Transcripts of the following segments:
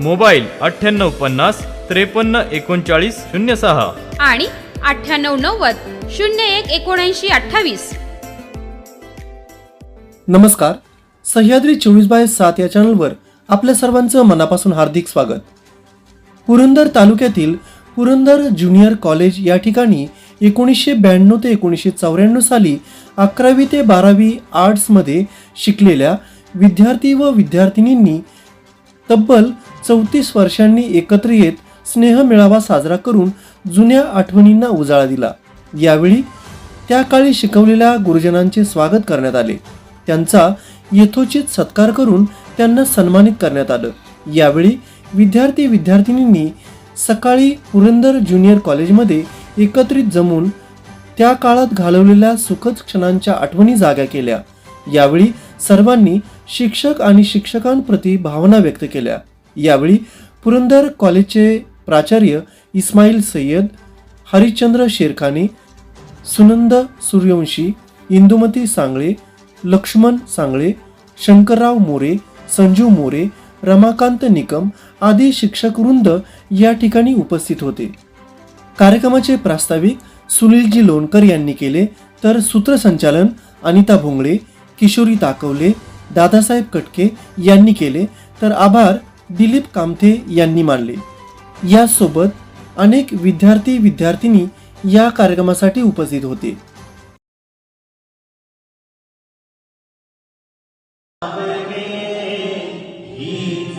Mobile अठ्ठ्याण्णव पन्नास त्रेपन्न एकोणचाळीस शून्य सहा. आणि अठ्ठ्याण्णव नव्वद शून्य एक एकोणऐंशी अठ्ठावीस. नमस्कार. सह्याद्री चोवीस बाय सात या चॅनलवर आपल्या सर्वांचं मनापासून हार्दिक स्वागत. पुरंदर तालुक्यातील पुरंदर ज्युनियर कॉलेज या ठिकाणी एकोणीसशे ब्याण्णव ते एकोणीसशे चौऱ्याण्णव साली अकरावी ते बारावी आर्ट्समध्ये शिकलेल्या विद्यार्थी व विद्यार्थिनींनी तब्बल चौतीस वर्षांनी एकत्र येत स्नेह मेळावा साजरा करून जुन्या आठवणींना उजाळा दिला. यावेळी त्या काळी शिकवलेल्या गुरुजनांचे स्वागत करण्यात आले. त्यांचा यथोचित सत्कार करून त्यांना सन्मानित करण्यात आलं. यावेळी विद्यार्थी विद्यार्थिनींनी सकाळी पुरंदर ज्युनियर कॉलेजमध्ये एकत्रित जमून त्या काळात घालवलेल्या सुखद क्षणांच्या आठवणी जाग्या केल्या. यावेळी सर्वांनी शिक्षक आणि शिक्षकांप्रती भावना व्यक्त केल्या. यावेळी पुरंदर कॉलेजचे प्राचार्य इस्माईल सय्यद हरिश्चंद्र शेरखाने सुनंद सूर्यवंशी इंदुमती सांगळे लक्ष्मण सांगळे शंकरराव मोरे संजू मोरे रमाकांत निकम आदी शिक्षक वृंद या ठिकाणी उपस्थित होते. कार्यक्रमाचे प्रास्ताविक सुनीलजी लोणकर यांनी केले तर सूत्रसंचालन अनिता भोंगळे किशोरी ताकवले दादासाहेब कटके यांनी केले तर आभार दिलीप कामथे यांनी मानले. यासोबत अनेक विद्यार्थी विद्यार्थिनी या कार्यक्रमासाठी उपस्थित होते. हीच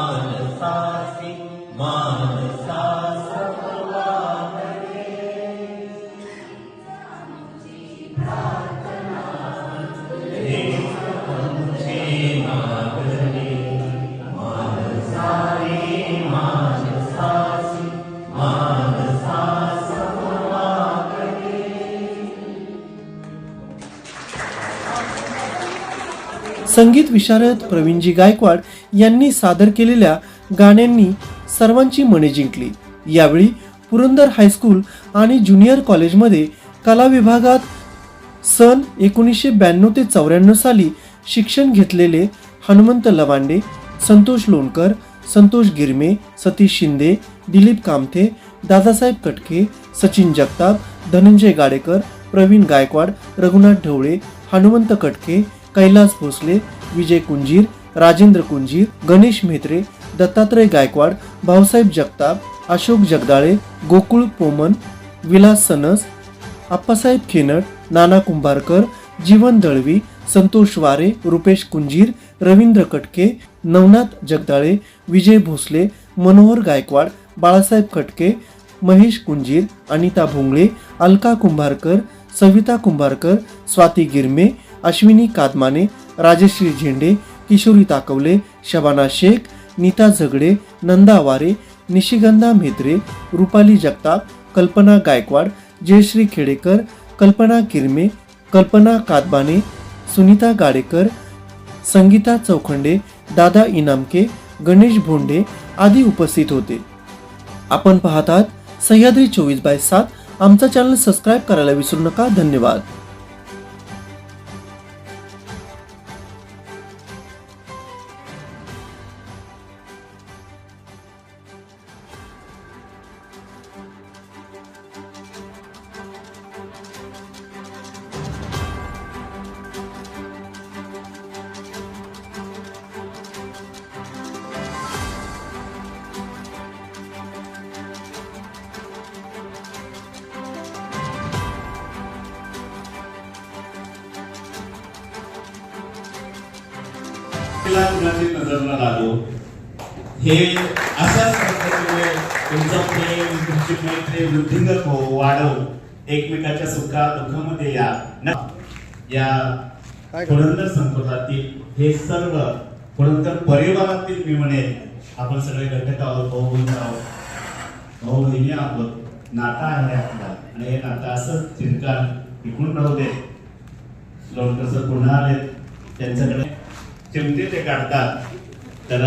संगीत विशारद प्रवीणजी गायकवाड यांनी सादर केलेल्या गाण्यांनी सर्वांची मने जिंकली. यावेळी पुरंदर हायस्कूल आणि ज्युनियर कॉलेजमध्ये कला विभागात सन एकोणीसशे ब्याण्णव ते चौऱ्याण्णव साली शिक्षण घेतलेले हनुमंत लवांडे संतोष लोणकर संतोष गिरमे सतीश शिंदे दिलीप कामथे दादासाहेब कटके सचिन जगताप धनंजय गाडेकर प्रवीण गायकवाड रघुनाथ ढवळे हनुमंत कटके कैलास भोसले विजय कुंजीर राजेंद्र कुंजीर गणेश म्हेत्रे दत्तात्रय गायकवाड भाऊसाहेब जगताप अशोक जगदाळे गोकुळ पोमन विलास सनस आप्पासाहेब खेनट नाना कुंभारकर जीवन दळवी संतोष वारे रुपेश कुंजीर रवींद्र कटके नवनाथ जगदाळे विजय भोसले मनोहर गायकवाड बाळासाहेब कटके महेश कुंजीर अनिता भोंगळे अलका कुंभारकर सविता कुंभारकर स्वाती गिरमे अश्विनी कादमाने राजश्री झेंडे किशोरी ताकवले शबाना शेख नीता झगडे नंदा वारे निशिगंधा म्हेत्रे रुपाली जगताप कल्पना गायकवाड जयश्री खेडेकर कल्पना किरमे कल्पना कादबाने सुनीता गाडेकर संगीता चौखंडे दादा इनामके गणेश भोंडे आदी उपस्थित होते. आपण पाहतात सह्याद्री चोवीस बाय सात. आमचा चॅनल सबस्क्राईब करायला विसरू नका. धन्यवाद. तिला कुणाची नजर न लागो. हे अशाच पद्धतीने तुमचं प्रेम तुमची मैत्री वृद्धिंगत हो वाढव. एकमेकाच्या सुखा दुःखामध्ये या. न- या पुरंदर संकुलातील हे सर्व पुरंदर परिवारातील मी म्हणेन आपण सगळे घटक आहोत भाऊ बहीण आहोत. भाऊ बहिणी आहोत. नाता आहे आपला. आणि हे नातं असंच चिरकाल टिकून राहू दे. लोणकर सर पुन्हा आले त्यांच्याकडे चिमटे ते काढतात. तर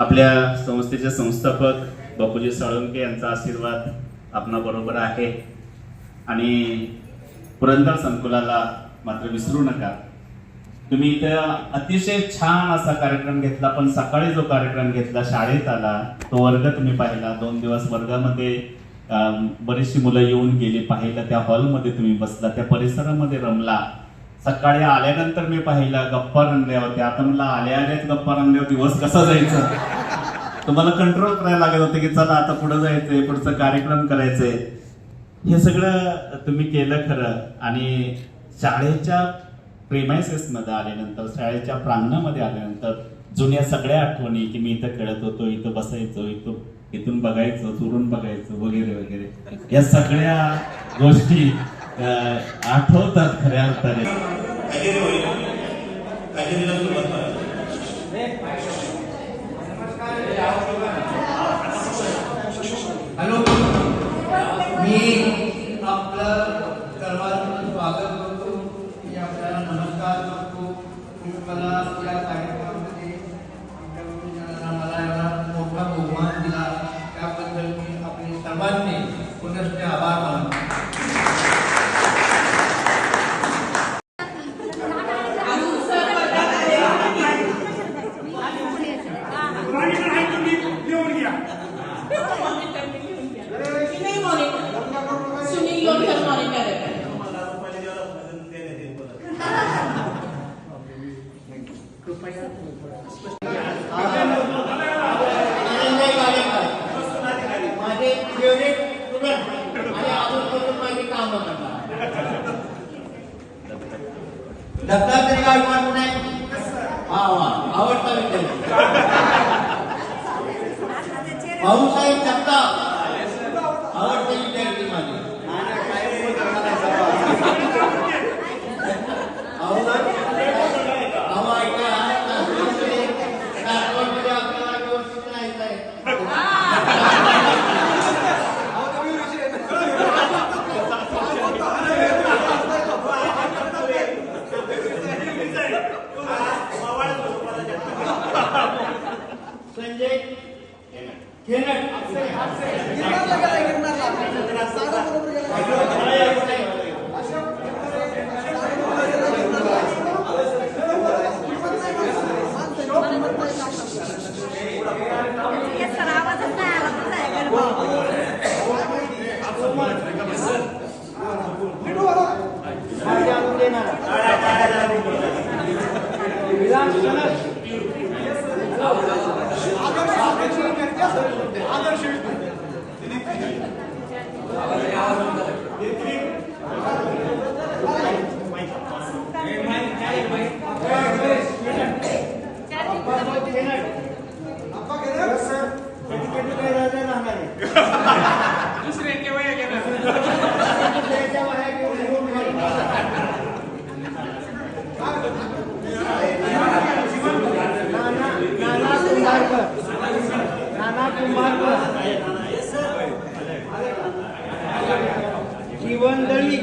आपल्या संस्थेचे संस्थापक बापूजी साळुंके यांचा आशीर्वाद आपणा बरोबर आहे. आणि पुरंदर संकुलाला मात्र विसरू नका. तुम्ही इथं अतिशय छान असा कार्यक्रम घेतला पण सकाळी जो कार्यक्रम घेतला शाळेत आला तो वर्ग तुम्ही पाहिला. दोन दिवस वर्गामध्ये बरीचशी मुलं येऊन गेली पाहिलं त्या हॉलमध्ये तुम्ही बसला त्या परिसरामध्ये रमला. सकाळी आल्यानंतर मी पाहिलं गप्पा रंगल्या होत्या आता मला आल्या आल्याच गप्पा रंगल्यावर दिवस कसा जायचा? तुम्हाला कंट्रोल करायला लागत होते की चला आता पुढे जायचंय पुढचा कार्यक्रम करायचंय. हे सगळं तुम्ही केलं खरं. आणि शाळेच्या प्रेमायसेसमध्ये आल्यानंतर शाळेच्या प्रांगणामध्ये आल्यानंतर जुन्या सगळ्या आठवणी की मी इथं खेळत होतो इथं बसायचो इथं इथून बघायचो चुरून बघायचं वगैरे वगैरे. या सगळ्या गोष्टी आठवतात खऱ्या अर्थाने. हॅलो. मी आपलं सर्वांचं स्वागत करतो. मी आपल्याला नमस्कार करतो. तुम्ही मला या कार्यक्रमामध्ये मला एवढा मोठा बहुमान दिला. त्याबद्दल मी आपले सर्वांनी पुनश्च आभार हा वा आवडता विद्यार्थी भाऊसाहेब जगताप जीवन दळवी